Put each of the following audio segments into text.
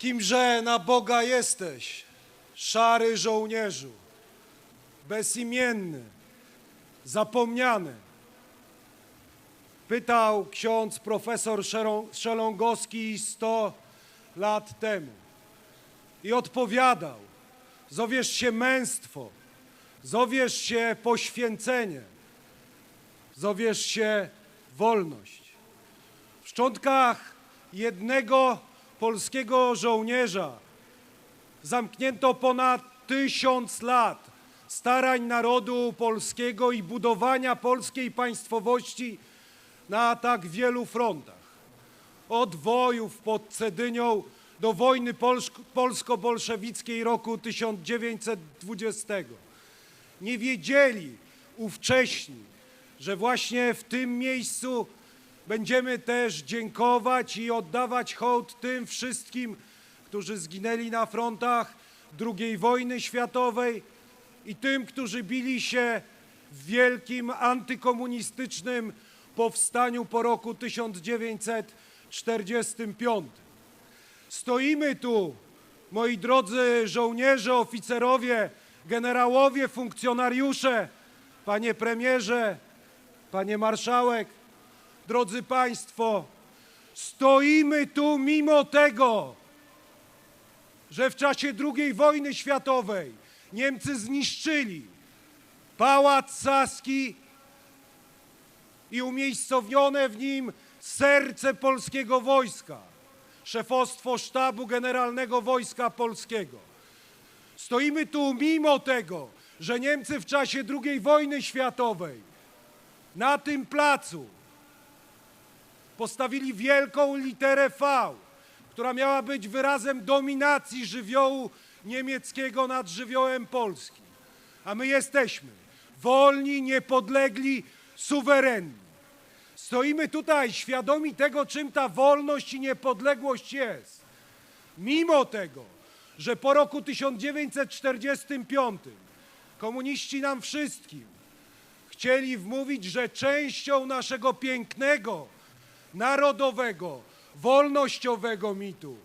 Kimże na Boga jesteś, szary żołnierzu, bezimienny, zapomniany? Pytał ksiądz profesor Szelongowski 100 lat temu. I odpowiadał, zowiesz się męstwo, zowiesz się poświęcenie, zowiesz się wolność. W szczątkach jednego polskiego żołnierza zamknięto ponad tysiąc lat starań narodu polskiego i budowania polskiej państwowości na tak wielu frontach. Od wojów pod Cedynią do wojny polsk- polsko-bolszewickiej roku 1920. Nie wiedzieli ówcześni, że właśnie w tym miejscu będziemy też dziękować i oddawać hołd tym wszystkim, którzy zginęli na frontach II wojny światowej i tym, którzy bili się w wielkim antykomunistycznym powstaniu po roku 1945. Stoimy tu, moi drodzy żołnierze, oficerowie, generałowie, funkcjonariusze, panie premierze, panie marszałek, drodzy państwo, stoimy tu mimo tego, że w czasie II wojny światowej Niemcy zniszczyli Pałac Saski i umiejscowione w nim serce polskiego wojska, szefostwo Sztabu Generalnego Wojska Polskiego. Stoimy tu mimo tego, że Niemcy w czasie II wojny światowej na tym placu postawili wielką literę V, która miała być wyrazem dominacji żywiołu niemieckiego nad żywiołem polskim. A my jesteśmy wolni, niepodlegli, suwerenni. Stoimy tutaj świadomi tego, czym ta wolność i niepodległość jest. Mimo tego, że po roku 1945 komuniści nam wszystkim chcieli wmówić, że częścią naszego pięknego, narodowego, wolnościowego mitu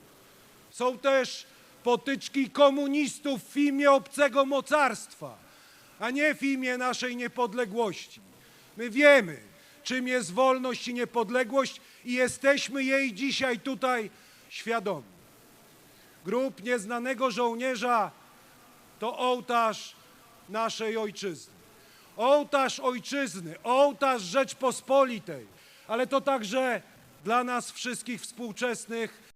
są też potyczki komunistów w imię obcego mocarstwa, a nie w imię naszej niepodległości. My wiemy, czym jest wolność i niepodległość i jesteśmy jej dzisiaj tutaj świadomi. Grób nieznanego żołnierza to ołtarz naszej ojczyzny. Ołtarz ojczyzny, ołtarz Rzeczpospolitej, ale to także dla nas wszystkich współczesnych